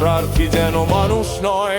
প্রার্থী যেন মানুষ নয়।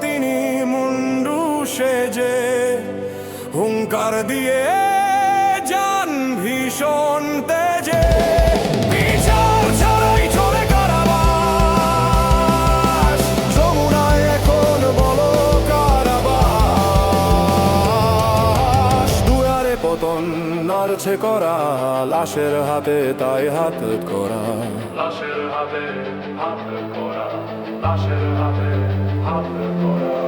তিনি মুন্ডু সেজে। হুঙ্কার দিয়ে যান ভীষণ তেজে। পতন নাড়ছে করা লাশের হাতে তাই হাত করা লাশের হাতে হাত করা লাশের হাতে হাত করা